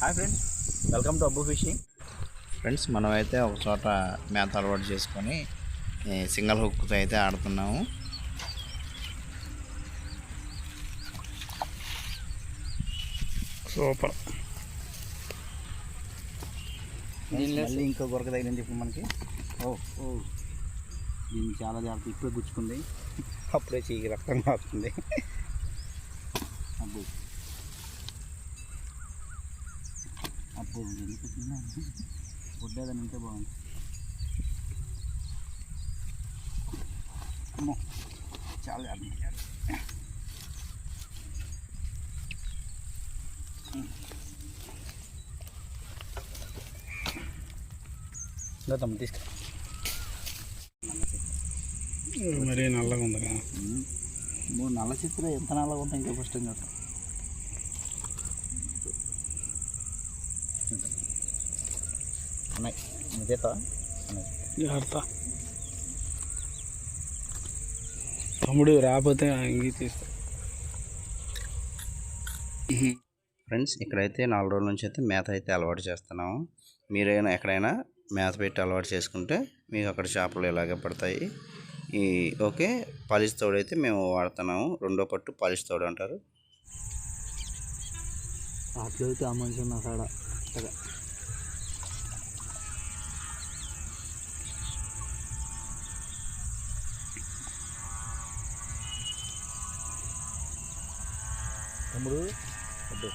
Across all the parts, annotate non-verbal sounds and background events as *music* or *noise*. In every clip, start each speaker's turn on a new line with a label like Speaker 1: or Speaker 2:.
Speaker 1: Hi friends welcome to Abbu fishing. Friends మనమైతే ఒక చోట మేత అలవాటు చేసుకొని సింగల్ హుక్తో అయితే ఆడుతున్నాము.
Speaker 2: సూపర్.
Speaker 1: మళ్ళీ ఇంకో గొరక తగిలింది ఇప్పుడు మనకి? ఓ ఓ. దీన్ని చాలా జాగ్రత్త ఇప్పుడే గుచ్చుకుంది. అప్పుడే చీకి రక్తం వస్తుంది అబ్బు అబ్బు ఎందుకు గుడ్డేదని ఉంటే బాగుంది. అమ్మో చాలా తమ్ముడు తీసుకు
Speaker 2: మరీ నల్లగా ఉంది కదా
Speaker 1: మూడు నల్ల చిత్రం ఎంత నల్లగా ఉంటాయి ఇంకా ఫస్ట్ చూద్దాం
Speaker 2: జాగ్రత్త తమ్ముడు రాకపోతే ఇంగి తీస్తా
Speaker 1: ఫ్రెండ్స్ ఇక్కడైతే నాలుగు రోజుల నుంచి అయితే మేత అయితే అలవాటు చేస్తున్నాము. మీరైనా ఎక్కడైనా మేత పెట్టి అలవాటు చేసుకుంటే మీకు అక్కడ చేపలు ఇలాగే పడతాయి. ఈ ఓకే పాలిష్ తోడు అయితే మేము వాడుతున్నాము. రెండో పట్టు పాలిష్ తోడు అంటారు.
Speaker 3: అట్లయితే ఆ మనిషి ఉన్న
Speaker 1: తమ్ముడు. వద్దు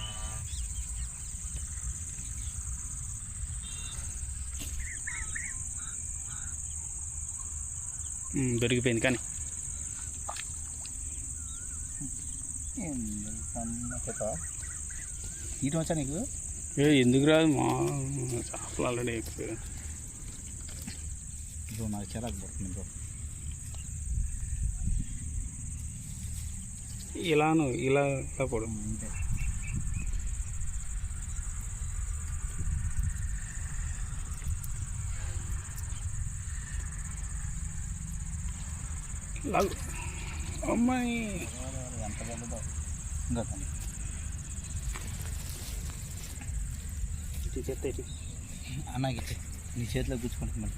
Speaker 2: దొరికిపోయింది కానీ.
Speaker 1: ఈట వచ్చా నీకు?
Speaker 2: ఏ ఎందుకు రాదు? మా చేపలు ఆల్రెడీ
Speaker 1: బ్రో నాకు చిరాకు పడుతుంది
Speaker 2: ఇలాను ఇలా ఇలా పొడు లాగు. అమ్మాయి.
Speaker 1: ఎంత పెద్దదో ఇంకా
Speaker 3: చెత్త
Speaker 1: అన్నకి నీ చేతిలో గుచ్చుకుంటున్నాడు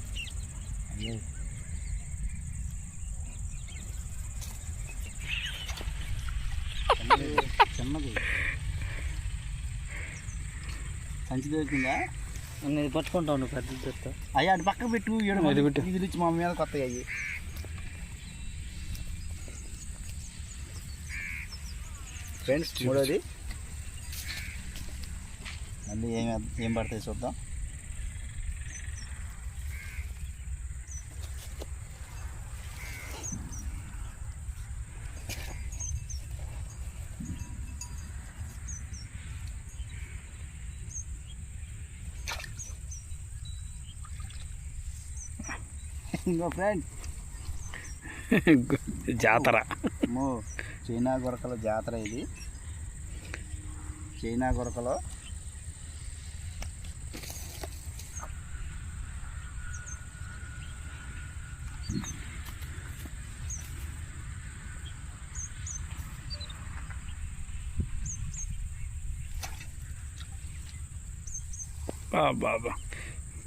Speaker 1: అయ్యో. చిన్నది. చిన్నది సంచి దొరికిందా?
Speaker 3: నేను పట్టుకుంటావు నువ్వు పెద్ద చెత్త.
Speaker 1: అయ్యా అటు పక్కకు పెట్టు ఏడు
Speaker 2: ఇది పెట్టు.
Speaker 1: ఇది నుంచి మా మీద కొత్తగా అయ్యి. ఫ్రెండ్స్ మూడోది. మళ్ళీ ఏం ఏం పడతాయి చూద్దాం. ఇంకో ఫ్రెండ్? *laughs*
Speaker 2: జాతర.
Speaker 1: చైనా గొరకల జాతర ఇది. చైనా గొరకలో.
Speaker 2: బాబా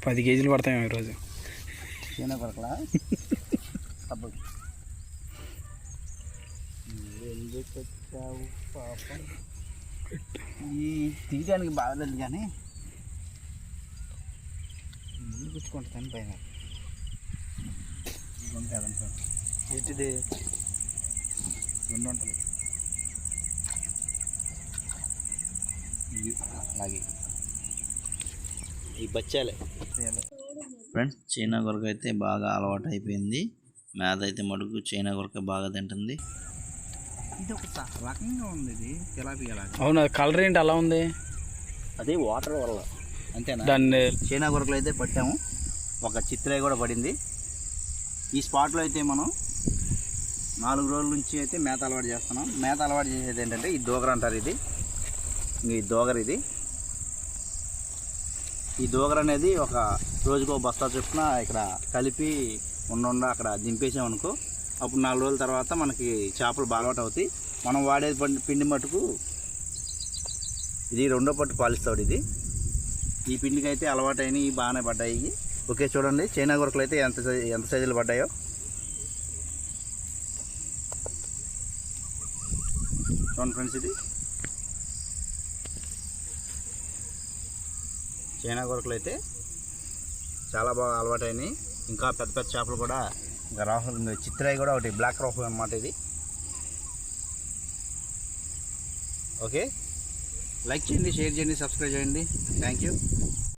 Speaker 2: పది కేజీలు పడతాయి ఈరోజు.
Speaker 1: చైనా గొరకలా అబ్బో ఎందుకు వచ్చావు పాపం ఈ తీయడానికి బాగలేదు కానీ ముందు కూర్చుకుంటాను పైన
Speaker 3: ఇటుది
Speaker 1: రెండు ఉంటుంది ఇవి అలాగే. ఈ బచ్చాలే. ఫ్రెండ్స్ చైనా కొరక అయితే బాగా అలవాటు అయిపోయింది. మేత అయితే మటుకు చైనా కొరక బాగా తింటుంది. ఇది ఒక రకంగా ఉంది ఇది. తెలాపి
Speaker 2: అవును? కలర్ ఏంటి? అలా ఉంది?
Speaker 1: అదే వాటర్ వల్ల. అంతేనా?
Speaker 2: దాన్ని
Speaker 1: చైనా కొరకలు అయితే పట్టాము. ఒక చిత్రే కూడా పడింది. ఈ స్పాట్లో అయితే మనం నాలుగు రోజుల నుంచి అయితే మేత అలవాటు చేస్తున్నాం. మేత అలవాటు చేసేది ఏంటంటే ఈ దోగర అంటారు ఇది. ఈ దోగర ఇది. ఈ దోగర అనేది ఒక రోజుకో బస్తా చొప్పున ఇక్కడ కలిపి ఉండ అక్కడ దింపేసామనుకో అప్పుడు నాలుగు రోజుల తర్వాత మనకి చేపలు బాగా అవుతాయి. మనం వాడే పిండి మటుకు ఇది రెండో పట్టు పాలిస్తాడు ఇది. ఈ పిండికి అయితే అలవాటైనవి బాగానే పడ్డాయి. ఓకే చూడండి చైనా కొరకలు అయితే ఎంత ఎంత సైజులు పడ్డాయో. చూడండి ఫ్రెండ్స్ ఇది. చైనా కొరకలు అయితే చాలా బాగా అలవాటైనాయి. ఇంకా పెద్ద పెద్ద చేపలు కూడా ఇంకా రాహుల్ చిత్రాయి కూడా ఒకటి బ్లాక్ రాహుల్ అన్నమాట ఇది. ఓకే? లైక్ చేయండి షేర్ చేయండి సబ్స్క్రైబ్ చేయండి. Thank you